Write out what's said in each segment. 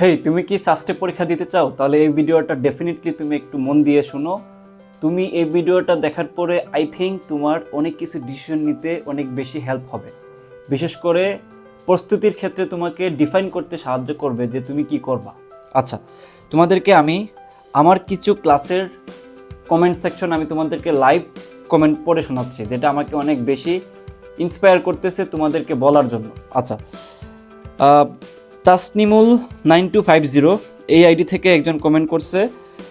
হেই তুমি কি সাস্টে পরীক্ষা দিতে চাও? তাহলে এই ভিডিওটা ডেফিনেটলি তুমি একটু মন দিয়ে শোনো। তুমি এই ভিডিওটা দেখার পরে আই থিঙ্ক তোমার অনেক কিছু ডিসিশন নিতে অনেক বেশি হেল্প হবে। বিশেষ করে প্রস্তুতির ক্ষেত্রে তোমাকে ডিফাইন করতে সাহায্য করবে যে তুমি কি করবা। আচ্ছা তোমাদেরকে আমি আমার কিছু ক্লাসের কমেন্ট সেকশন আমি তোমাদেরকে লাইভ কমেন্ট পড়ে শোনাচ্ছি, যেটা আমাকে অনেক বেশি ইন্সপায়ার করতেছে তোমাদেরকে বলার জন্য। আচ্ছা Tasnimul nine two five zero এই আইডি থেকে একজন কমেন্ট করছে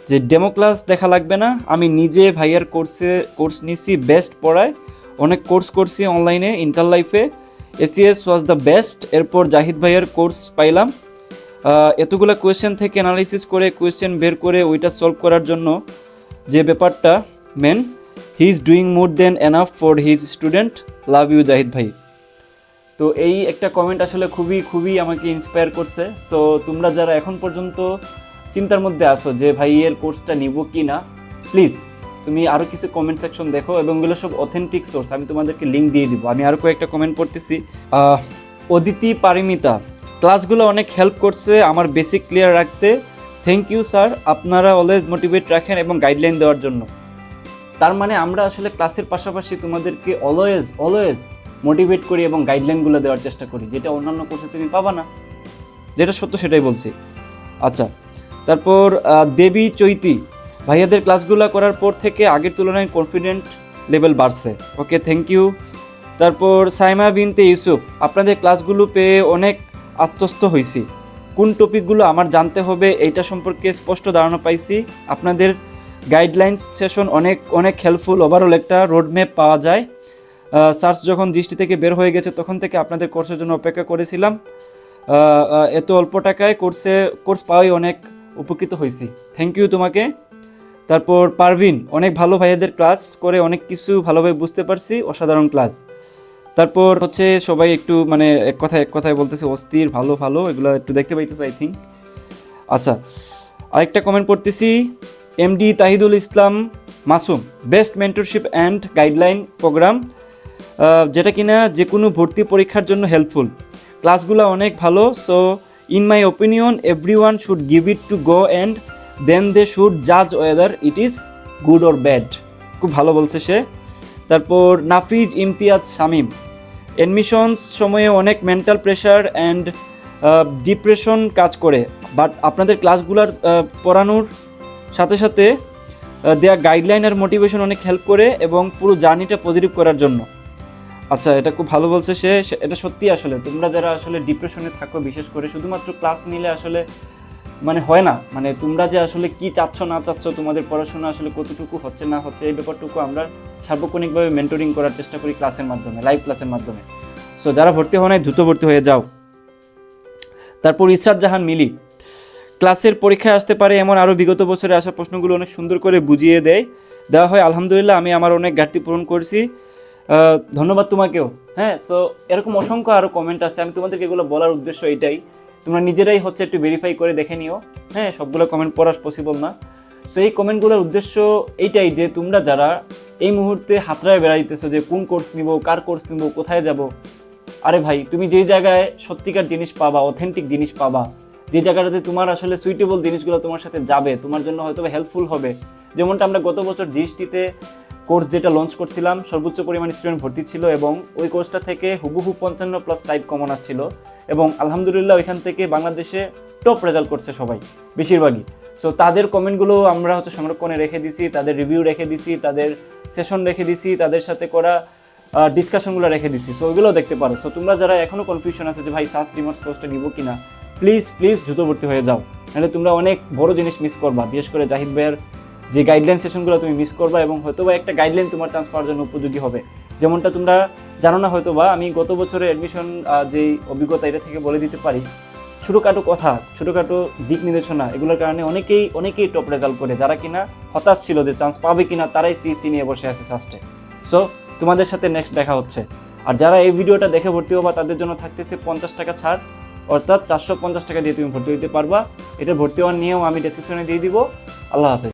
যে ডেমো ক্লাস দেখা লাগবে না। আমি নিজে ভাইয়ার কোর্সে কোর্স নিছি বেস্ট পড়ায়। অনেক কোর্স করছি অনলাইনে ইন্টার লাইফে এসিএস ওয়াজ দ্য বেস্ট এরপর জাহিদ ভাইয়ার কোর্স পাইলাম। এতগুলো কোয়েশ্চেন থেকে অ্যানালাইসিস করে কোয়েশ্চেন বের করে ওইটা সলভ করার জন্য যে ব্যাপারটা main he is doing more than enough for his student love you Zahid ভাই। তো এই একটা কমেন্ট আসলে খুবই খুবই আমাকে ইন্সপায়ার করছে। সো তোমরা যারা এখন পর্যন্ত চিন্তার মধ্যে আসো যে ভাই এর কোর্সটা নিব কি না প্লিজ তুমি আরও কিছু কমেন্ট সেকশন দেখো এবং এগুলো সব অথেন্টিক সোর্স আমি তোমাদেরকে লিঙ্ক দিয়ে দিব। আমি আরও কয়েকটা কমেন্ট পড়তেছি। অদিতি পারিমিতা ক্লাসগুলো অনেক হেল্প করছে আমার বেসিক ক্লিয়ার রাখতে। থ্যাংক ইউ স্যার আপনারা অলওয়েজ মোটিভেট রাখেন এবং গাইডলাইন দেওয়ার জন্য। তার মানে আমরা আসলে ক্লাসের পাশাপাশি তোমাদেরকে অলওয়েজ অলওয়েজ মোটিভেট করি এবং গাইডলাইনগুলো দেওয়ার চেষ্টা করি, যেটা অন্যান্য কোর্সে তুমি পাবা না। যেটা সত্য সেটাই বলছি। আচ্ছা তারপর দেবী চৈতি, ভাইয়াদের ক্লাসগুলো করার পর থেকে আগের তুলনায় কনফিডেন্ট লেভেল বাড়ছে। ওকে থ্যাংক ইউ তারপর, সাইমা বিনতে ইউসুফ, আপনাদের ক্লাসগুলো পেয়ে অনেক আস্তস্ত হয়েছি কোন টপিকগুলো আমার জানতে হবে এইটা সম্পর্কে স্পষ্ট ধারণা পাইছি। আপনাদের গাইডলাইন্স সেশন অনেক অনেক হেল্পফুল ওভারঅল একটা রোডম্যাপ পাওয়া যায়। সার্চ যখন দৃষ্টি থেকে বের হয়ে গেছে, তখন থেকে আপনাদের কোর্সের জন্য অপেক্ষা করেছিলাম। এত অল্প টাকায় কোর্সে কোর্স পাওয়াই অনেক উপকৃত হয়েছি। থ্যাংক ইউ তোমাকে। তারপর পারভিন, অনেক ভালো ভাইয়াদের ক্লাস করে অনেক কিছু ভালোভাবে বুঝতে পারছি, অসাধারণ ক্লাস তারপর হচ্ছে সবাই একটু মানে এক কথায় এক কথায় বলতেছে, অস্থির, ভালো ভালো। এগুলো একটু দেখতে পাইতেছো আই থিঙ্ক আচ্ছা আরেকটা কমেন্ট পড়তেছি। MD Tahidul Islam Masum best mentorship and guideline program যেটা কিনা যে কোনো ভর্তি পরীক্ষার জন্য হেল্পফুল ক্লাসগুলো অনেক ভালো so in my opinion every one should give it to go and then they should জাজ whether it is good or bad খুব ভালো বলছে সে। তারপর নাফিজ ইমতিয়াজ শামিম। অ্যাডমিশনস সময়ে অনেক মেন্টাল প্রেশার অ্যান্ড ডিপ্রেশন কাজ করে। বাট আপনাদের ক্লাসগুলোর পড়ানোর সাথে সাথে দেয়া গাইডলাইন আর মোটিভেশন অনেক হেল্প করে এবং পুরো জার্নিটা পজিটিভ করার জন্য। আচ্ছা এটা খুব ভালো বলছে সে। এটা সত্যি আসলে। তোমরা যারা আসলে ডিপ্রেশনে থাকো, বিশেষ করে শুধুমাত্র ক্লাস নিলে আসলে মানে হয় না। মানে তোমরা যে আসলে কি চাচ্ছ, না চাচ্ছ, তোমাদের পড়াশোনা আসলে কতটুকু হচ্ছে, না হচ্ছে, এই ব্যাপারটুকু আমরা সার্বক্ষণিকভাবে মেন্টরিং করার চেষ্টা করি ক্লাসের মাধ্যমে লাইভ ক্লাসের মাধ্যমে। সো যারা ভর্তি হয় নাই, দ্রুত ভর্তি হয়ে যাও। তারপর ইসরাত জাহান মিলি। ক্লাসের পরীক্ষায় আসতে পারে এমন আরও বিগত বছরে আসা প্রশ্নগুলো অনেক সুন্দর করে বুঝিয়ে দেয়। দেওয়া হয়, আলহামদুলিল্লাহ, আমি আমার অনেক ঘাটতি পূরণ করছি। ধন্যবাদ তোমাকেও। হ্যাঁ সো এরকম অসংখ্য আরও কমেন্ট আছে। আমি তোমাদেরকে এগুলো বলার উদ্দেশ্য এটাই। তোমরা নিজেরাই হচ্ছে একটু ভেরিফাই করে দেখে নিও। হ্যাঁ সবগুলো কমেন্ট পড়া পসিবল না। সো এই কমেন্টগুলোর উদ্দেশ্য এইটাই যে তোমরা যারা এই মুহূর্তে হাতড়ায় বেড়াইতেছো যে কোন কোর্স নিব, কার কোর্স নিব, কোথায় যাব, আরে ভাই, তুমি যেই জায়গায় সত্যিকার জিনিস পাবা অথেন্টিক জিনিস পাবা, যে জায়গাটাতে তোমার আসলে সুইটেবল জিনিসগুলো তোমার সাথে যাবে, তোমার জন্য হয়তো হেল্পফুল হবে। যেমনটা আমরা গত বছর জিএসটিতে কোর্স যেটা লঞ্চ করছিলাম, সর্বোচ্চ পরিমাণ স্টুডেন্ট ভর্তি ছিল এবং ওই কোর্সটা থেকে হুবহু পঞ্চান্ন প্লাস টাইপ কমন আসছিল এবং আলহামদুলিল্লাহ ওইখান থেকে বাংলাদেশে টপ রেজাল্ট করছে সবাই, বেশিরভাগই। সো তাদের কমেন্টগুলো আমরা হচ্ছে সংরক্ষণে রেখে দিছি, তাদের রিভিউ রেখে দিছি, তাদের সেশন রেখে দিছি, তাদের সাথে করা ডিসকাশনগুলো রেখে দিছি। সো ওইগুলো দেখতে পারো। সো তোমরা যারা এখনও কনফিউশন আছে যে ভাই সার্চ রিমোটস কোর্সটা নিব কিনা প্লিজ প্লিজ দ্রুত ভর্তি হয়ে যাও। নাহলে তোমরা অনেক বড় জিনিস মিস করবা, বিশেষ করে জাহিদ ভাইয়ের যে গাইডলাইন সেশনগুলো তুমি মিস করবা এবং হয়তো বা একটা গাইডলাইন তোমার চান্স পাওয়ার জন্য উপযোগী হবে। যেমনটা তোমরা জানো না হয়তো বা আমি গত বছরে অ্যাডমিশন যে অভিজ্ঞতা এটা থেকে বলে দিতে পারি, ছোটোখাটো কথা, ছোটোখাটো দিক নির্দেশনা, এগুলোর কারণে অনেকেই অনেকেই টপ রেজাল্ট করে, যারা কিনা হতাশ ছিল যে চান্স পাবে কিনা, তারাই সিসি নিয়ে বসে আছে ফার্স্টে সো তোমাদের সাথে নেক্সট দেখা হচ্ছে। আর যারা এই ভিডিওটা দেখে ভর্তি হবা, তাদের জন্য থাকতেছে পঞ্চাশ টাকা ছাড়, অর্থাৎ চারশো পঞ্চাশ টাকা দিয়ে তুমি ভর্তি হতে পারবা। এটা ভর্তি হওয়ার নিয়েও আমি ডেসক্রিপশনে দিয়ে দিব। আল্লাহ হাফেজ।